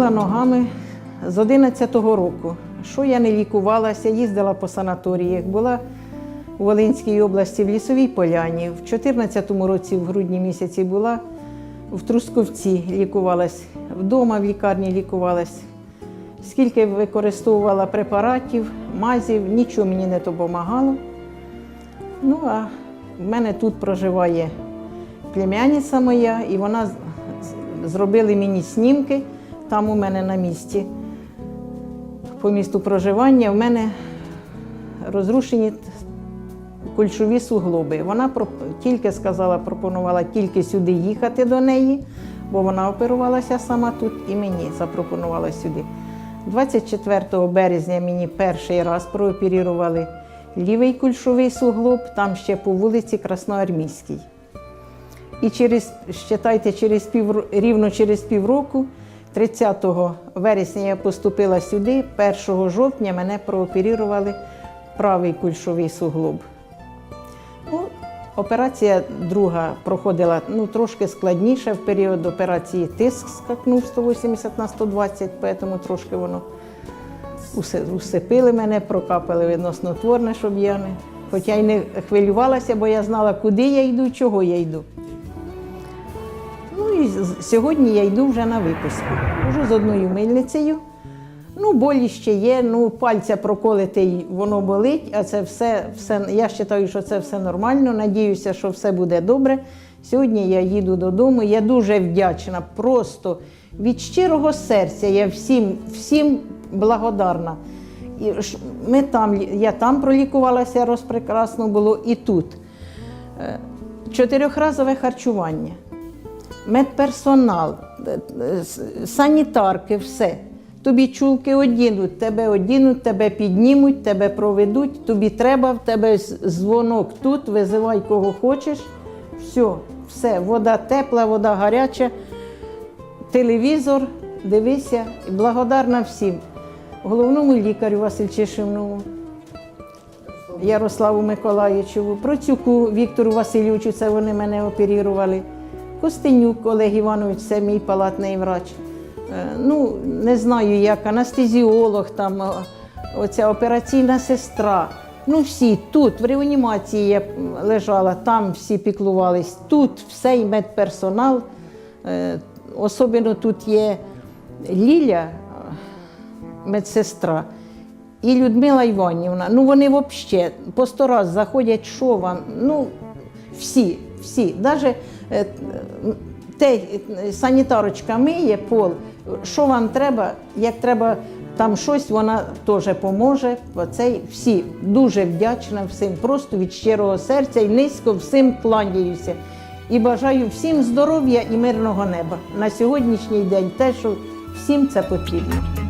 ходила ногами з 11-го року. Що я не лікувалася, їздила по санаторіях, була у Волинській області в Лісовій Поляні. В 14-му році, в грудні місяці, була в Трусковці, лікувалась, вдома в лікарні лікувалась. Скільки використовувала препаратів, мазів, нічого мені не допомагало. Ну, а в мене тут проживає племянниця моя, і вона з- з- мені снімки там у мене на місці. По місту проживання в мене розрушені кульшові суглоби. Вона тільки сказала, пропонувала тільки сюди їхати до неї, бо вона оперувалася сама тут і мені запропонувала сюди. 24 березня мені перший раз прооперували лівий кульшовий суглоб, там ще по вулиці Красноармійській. І через, считайте, через пів, рівно через півроку, 30 вересня я поступила сюди, 1 жовтня мене прооперували правий кульшовий суглоб. Ну, операція друга проходила ну, трошки складніше. В період операції тиск скакнув 180 на 120, тому трошки воно усипили мене, прокапали відноснотворне, щоб я не. Хоча й не хвилювалася, бо я знала, куди я йду, чого я йду. І сьогодні я йду вже на виписку. Уже з одною мильницею. Ну, болі ще є, ну, пальця проколитий, воно болить, а це все, все, я вважаю, що це все нормально. Надіюся, що все буде добре. Сьогодні я їду додому. Я дуже вдячна, просто від щирого серця я всім, всім благодарна. Ми там, я там пролікувалася, розпрекрасно було і тут. Е, Чотирьохразове харчування медперсонал, е, санітарки, все. Тобі чулки одінуть, тебе одінуть, тебе піднімуть, тебе проведуть, тобі треба, в тебе дзвонок тут, визивай кого хочеш. Все, все, вода тепла, вода гаряча, телевізор, дивися, і благодарна всім. Головному лікарю Василь Чешивнову, Ярославу Миколаївичу, Процюку Віктору Васильовичу, це вони мене оперували. Костенюк Олег Іванович, це мій палатний врач. Е, Ну, не знаю, як анестезіолог, там, оця операційна сестра. Ну, всі тут, в реанімації я лежала, там всі піклувались, тут все і медперсонал. Е, Особливо тут є Ліля, е, медсестра. І Людмила Іванівна, ну вони взагалі по сто раз заходять, що вам. Ну, всі, всі. Навіть е, те, е, санітарочка миє пол, що вам треба, як треба там щось, вона теж поможе. Оце всі дуже вдячна всім, просто від щирого серця і низько всім кланяюся. І бажаю всім здоров'я і мирного неба на сьогоднішній день, те, що всім це потрібно.